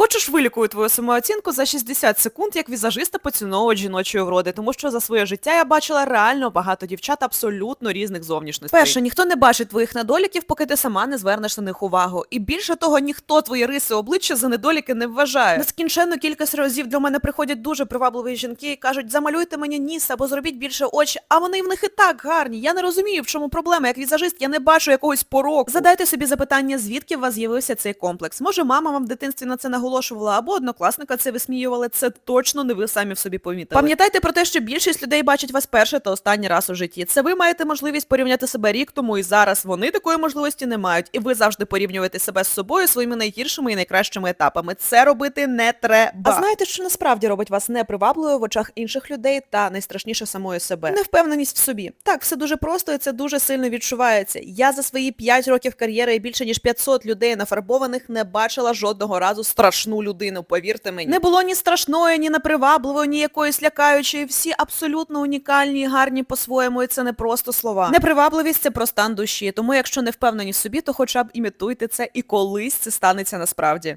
Хочеш вилікую твою самооцінку за 60 секунд, як візажиста поціновувач жіночої вроди, тому що за своє життя я бачила реально багато дівчат абсолютно різних зовнішностей. Перше, ніхто не бачить твоїх недоліків, поки ти сама не звернеш на них увагу. І більше того, ніхто твої риси обличчя за недоліки не вважає. Нескінченно кількість разів до мене приходять дуже привабливі жінки і кажуть, замалюйте мені ніс або зробіть більше очі, а вони в них і так гарні. Я не розумію, в чому проблема. Як візажист, я не бачу якогось пороку. Задайте собі запитання, звідки у вас з'явився цей комплекс. Може, мама вам в дитинстві на це наголошувала, або однокласника це висміювали. Це точно не ви самі в собі помітили. Пам'ятайте про те, що більшість людей бачить вас перше та останній раз у житті. Це ви маєте можливість порівняти себе рік тому і зараз. Вони такої можливості не мають, і ви завжди порівнюєте себе з собою своїми найгіршими і найкращими етапами. Це робити не треба. А знаєте, що насправді робить вас непривабливою в очах інших людей та найстрашніше самої себе? Невпевненість в собі. Так, все дуже просто і це дуже сильно відчувається. Я за свої 5 років кар'єри і більше ніж 500 людей нафарбованих не бачила жодного разу страшну людину, повірте мені. Не було ні страшної, ні непривабливої, ні якоїсь лякаючої. Всі абсолютно унікальні і гарні по-своєму, і це не просто слова. Непривабливість це про стан душі. Тому якщо не впевнені собі, то хоча б імітуйте це і колись це станеться насправді.